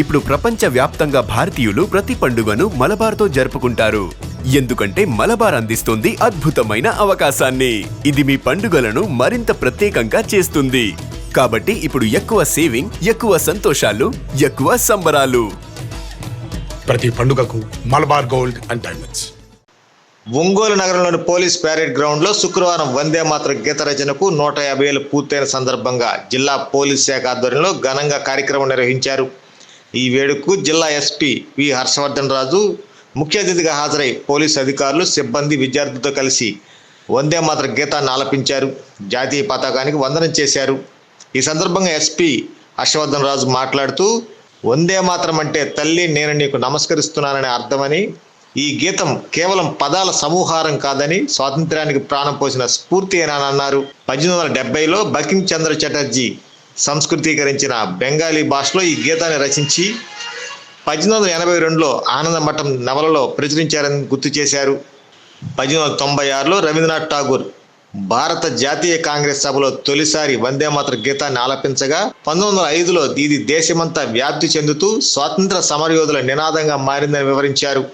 ఇప్పుడు ప్రపంచ వ్యాప్తంగా భారతీయులు ప్రతి పండుగను మలబార్తో జరుపుకుంటారు. ఎందుకంటే మలబార్ అందిస్తుంది అద్భుతమైన అవకాశాన్ని. ఇది మీ పండుగలను మరింత ప్రత్యేకంగా చేస్తుంది. కాబట్టి ఇప్పుడు ఎక్కువ సేవింగ్ ఎక్కువ సంతోషాలు ఎక్కువ సంబరాలు. ప్రతి పండుగకు Malabar gold and diamonds. Ongole నగరంలోని పోలీస్ ప్యారేడ్ గ్రౌండ్లో శుక్రవారం వందే మాత్ర గీత రచనకు నూట యాభై ఏళ్ళు పూర్తయిన సందర్భంగా జిల్లా పోలీస్ శాఖ ఆధ్వర్యంలో ఘనంగా కార్యక్రమం నిర్వహించారు. ఈ వేడుకకు జిల్లా ఎస్పీ వి హర్షవర్ధన్ రాజు ముఖ్య అతిథిగా హాజరై పోలీస్ అధికారులు సిబ్బంది విద్యార్థులతో కలిసి వందే మాత్ర గీతాన్ని ఆలపించారు. జాతీయ పతాకానికి వందనం చేశారు. ఈ సందర్భంగా ఎస్పీ హర్షవర్ధన్ రాజు మాట్లాడుతూ వందే మాత్రం అంటే తల్లి నేను నీకు నమస్కరిస్తున్నాననే అర్థమని ఈ గీతం కేవలం పదాల సమూహారం కాదని స్వాతంత్ర్యానికి ప్రాణం పోసిన స్ఫూర్తి అని అన్నారు. పద్దెనిమిది వందల డెబ్బైలో బకిం చంద్ర చటర్జీ సంస్కృతీకరించిన బెంగాలీ భాషలో ఈ గీతాన్ని రచించి పద్దెనిమిది వందల ఎనభై రెండులో ఆనందమఠం నవలలో ప్రచురించారని గుర్తు చేశారు. పద్దెనిమిది వందల తొంభై ఆరులో రవీంద్రనాథ్ ఠాగూర్ భారత జాతీయ కాంగ్రెస్ సభలో తొలిసారి వందేమాతర గీతాన్ని ఆలపించగా పంతొమ్మిది వందల ఐదులో ఇది దేశమంతా వ్యాప్తి చెందుతూ స్వాతంత్ర సమరయోధుల నినాదంగా మారిందని వివరించారు.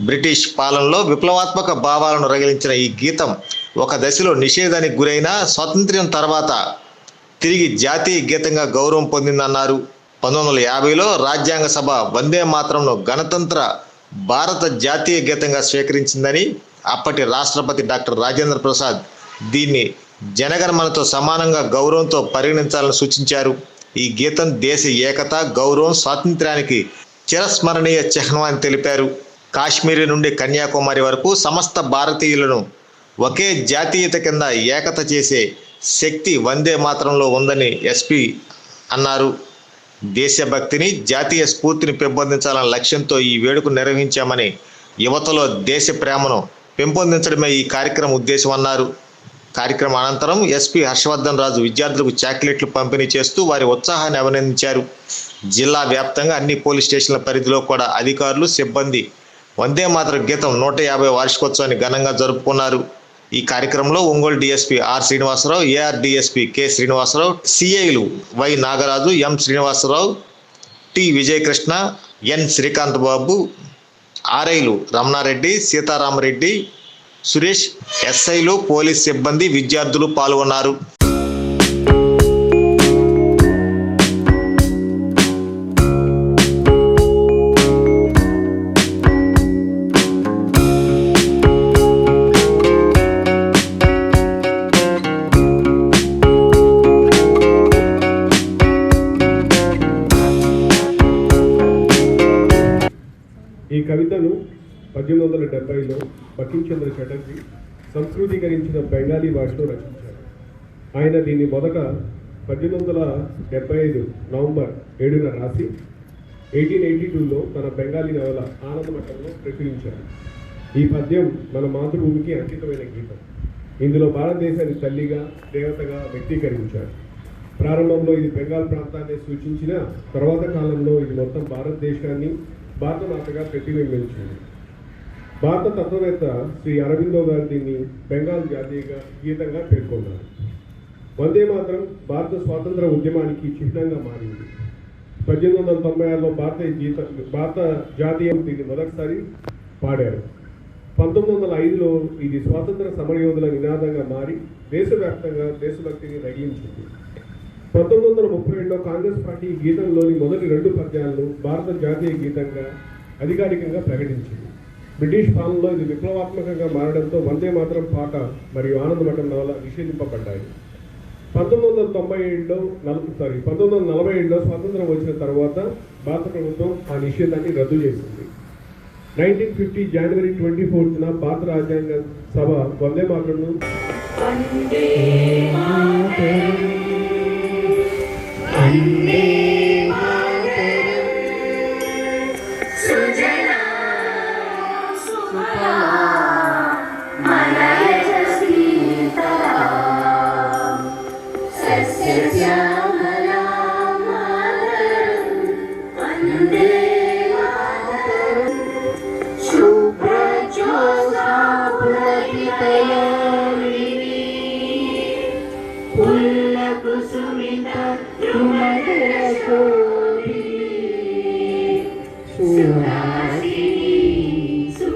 బ్రిటిష్ పాలనలో విప్లవాత్మక భావాలను రగిలించిన ఈ గీతం ఒక దశలో నిషేధానికి గురైన స్వాతంత్ర్యం తర్వాత తిరిగి జాతీయ గీతంగా గౌరవం పొందిందన్నారు. పంతొమ్మిది వందల యాభైలో రాజ్యాంగ సభ వందే మాత్రంను గణతంత్ర భారత జాతీయ గీతంగా స్వీకరించిందని అప్పటి రాష్ట్రపతి డాక్టర్ రాజేంద్ర ప్రసాద్ దీన్ని జనగణమనతో సమానంగా గౌరవంతో పరిగణించాలని సూచించారు. ఈ గీతం దేశ ఏకత గౌరవం స్వాతంత్ర్యానికి చిరస్మరణీయ చిహ్నం అని తెలిపారు. కాశ్మీరీ నుండి కన్యాకుమారి వరకు సమస్త భారతీయులను ఒకే జాతీయత కింద ఏకత చేసే శక్తి వందే మాత్రంలో ఉందని ఎస్పీ అన్నారు. దేశభక్తిని జాతీయ స్ఫూర్తిని పెంపొందించాలన్న లక్ష్యంతో ఈ వేడుక నిర్వహించామని యువతలో దేశ ప్రేమను పెంపొందించడమే ఈ కార్యక్రమం ఉద్దేశం అన్నారు. కార్యక్రమం అనంతరం ఎస్పీ హర్షవర్ధన్ రాజు విద్యార్థులకు చాక్లెట్లు పంపిణీ చేస్తూ వారి ఉత్సాహాన్ని అభినందించారు. జిల్లా వ్యాప్తంగా అన్ని పోలీస్ స్టేషన్ల పరిధిలో కూడా అధికారులు సిబ్బంది వందే మాతర గీతం నూట యాభై వార్షికోత్సవాన్ని ఘనంగా జరుపుకున్నారు. ఈ కార్యక్రమంలో Ongole DSP R Srinivasarao AR DSP K Srinivasarao సిఐలు Y Nagaraju M Srinivasarao T Vijayakrishna N Srikanth Babu ఆర్ఐలు Ramanareddy Sitaramareddy Suresh ఎస్ఐలు పోలీస్ సిబ్బంది విద్యార్థులు పాల్గొన్నారు. పంతొమ్మిది వందల డెబ్బైలో బకించంద్ర చటర్జీ సంస్కృతీకరించిన బెంగాలీ భాషలో రచించారు. ఆయన దీన్ని మొదట పద్దెనిమిది వందల డెబ్బై ఐదు నవంబర్ ఏడున రాసి ఎయిటీన్ ఎయిటీ టూలో తన బెంగాలీ నవల ఆనందమఠంలో ప్రచురించారు. ఈ పద్యం మన మాతృభూమికి అంకితమైన గీతం. ఇందులో భారతదేశాన్ని తల్లిగా దేవతగా వ్యక్తీకరించారు. ప్రారంభంలో ఇది బెంగాల్ ప్రాంతాన్ని సూచించిన తర్వాత కాలంలో ఇది మొత్తం భారతదేశాన్ని భారతమాతగా ప్రతిబింబించింది. భారత తత్వవేత్త శ్రీ అరవిందో గారు దీన్ని బెంగాల్ జాతీయ గీతంగా పేర్కొన్నారు. వందే మాత్రం భారత స్వాతంత్ర ఉద్యమానికి చిహ్నంగా మారింది. పద్దెనిమిది వందల తొంభై ఆరులో భారత గీత భారత జాతీయం దీన్ని మొదటిసారి పాడారు. పంతొమ్మిది వందల ఐదులో ఇది స్వాతంత్ర సమరయోధుల నినాదంగా మారి దేశవ్యాప్తంగా దేశభక్తిని రగిలించింది పంతొమ్మిది వందల ముప్పై రెండులో కాంగ్రెస్ పార్టీ ఈ గీతంలోని మొదటి రెండు పద్యాలను భారత జాతీయ గీతంగా అధికారికంగా ప్రకటించింది. బ్రిటిష్ పాలనలో ఇది విప్లవాత్మకంగా మారడంతో వందే మాత్రం పాట మరియు ఆనందమఠం నవల నిషేధింపబడ్డాయి. పంతొమ్మిది వందల తొంభై ఏడులో నలభై సారీ పంతొమ్మిది వందల నలభై ఏడులో స్వాతంత్రం వచ్చిన తర్వాత భారత ప్రభుత్వం ఆ నిషేధాన్ని రద్దు చేసింది. నైన్టీన్ ఫిఫ్టీ జనవరి ట్వంటీ ఫోర్త్న భారత రాజ్యాంగ సభ వందే మాత్రంను సుజనా 快呀